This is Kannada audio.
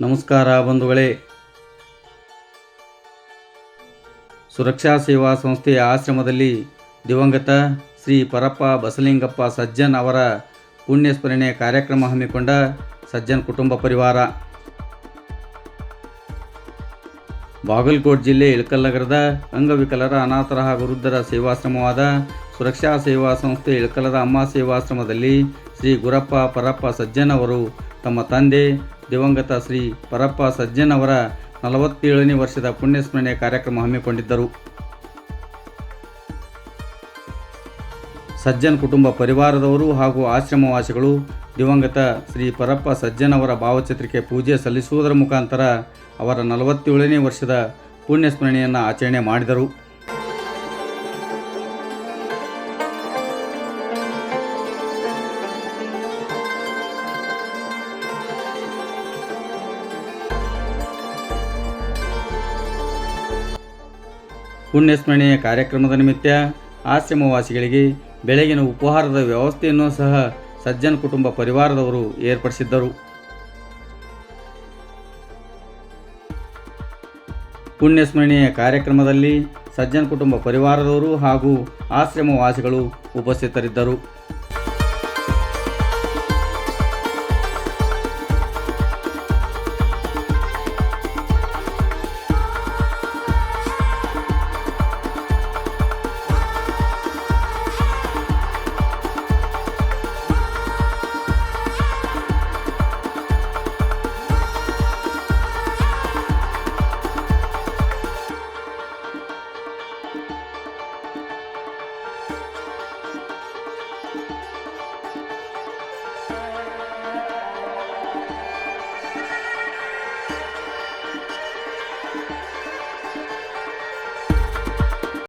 ನಮಸ್ಕಾರ ಬಂಧುಗಳೇ. ಸುರಕ್ಷಾ ಸೇವಾ ಸಂಸ್ಥೆಯ ಆಶ್ರಮದಲ್ಲಿ ದಿವಂಗತ ಶ್ರೀ ಪರಪ್ಪ ಬಸಲಿಂಗಪ್ಪ ಸಜ್ಜನ್ ಅವರ ಪುಣ್ಯಸ್ಮರಣೆ ಕಾರ್ಯಕ್ರಮ ಹಮ್ಮಿಕೊಂಡ ಸಜ್ಜನ್ ಕುಟುಂಬ ಪರಿವಾರ. ಬಾಗಲಕೋಟ್ ಜಿಲ್ಲೆ ಇಳಕಲ್ಲನಗರದ ಅಂಗವಿಕಲರ ಅನಾಥರ ಹಾಗೂ ವೃದ್ಧರ ಸೇವಾಶ್ರಮವಾದ ಸುರಕ್ಷಾ ಸೇವಾ ಸಂಸ್ಥೆ ಇಳಕಲದ ಅಮ್ಮ ಸೇವಾಶ್ರಮದಲ್ಲಿ ಶ್ರೀ ಗುರಪ್ಪ ಪರಪ್ಪ ಸಜ್ಜನ್ ಅವರು ತಮ್ಮ ತಂದೆ ದಿವಂಗತ ಶ್ರೀ ಪರಪ್ಪ ಸಜ್ಜನ್ ಅವರ ನಲವತ್ತೇಳನೇ ವರ್ಷದ ಪುಣ್ಯಸ್ಮರಣೆ ಕಾರ್ಯಕ್ರಮ ಹಮ್ಮಿಕೊಂಡಿದ್ದರು. ಸಜ್ಜನ್ ಕುಟುಂಬ ಪರಿವಾರದವರು ಹಾಗೂ ಆಶ್ರಮವಾಸಿಗಳು, ದಿವಂಗತ ಶ್ರೀ ಪರಪ್ಪ ಸಜ್ಜನ್ ಅವರ ಭಾವಚಿತ್ರಕ್ಕೆ ಪೂಜೆ ಸಲ್ಲಿಸುವುದರ ಮುಖಾಂತರ ಅವರ ನಲವತ್ತೇಳನೇ ವರ್ಷದ ಪುಣ್ಯಸ್ಮರಣೆಯನ್ನು ಆಚರಣೆ ಮಾಡಿದರು. ಪುಣ್ಯಸ್ಮರಣೆಯ ಕಾರ್ಯಕ್ರಮದ ನಿಮಿತ್ತ ಆಶ್ರಮವಾಸಿಗಳಿಗೆ ಬೆಳಗಿನ ಉಪಹಾರದ ವ್ಯವಸ್ಥೆಯನ್ನು ಸಹ ಸಜ್ಜನ್ ಕುಟುಂಬ ಪರಿವಾರದವರು ಏರ್ಪಡಿಸಿದ್ದರು. ಪುಣ್ಯಸ್ಮರಣೆಯ ಕಾರ್ಯಕ್ರಮದಲ್ಲಿ ಸಜ್ಜನ್ ಕುಟುಂಬ ಪರಿವಾರದವರು ಹಾಗೂ ಆಶ್ರಮವಾಸಿಗಳು ಉಪಸ್ಥಿತರಿದ್ದರು. Thank you.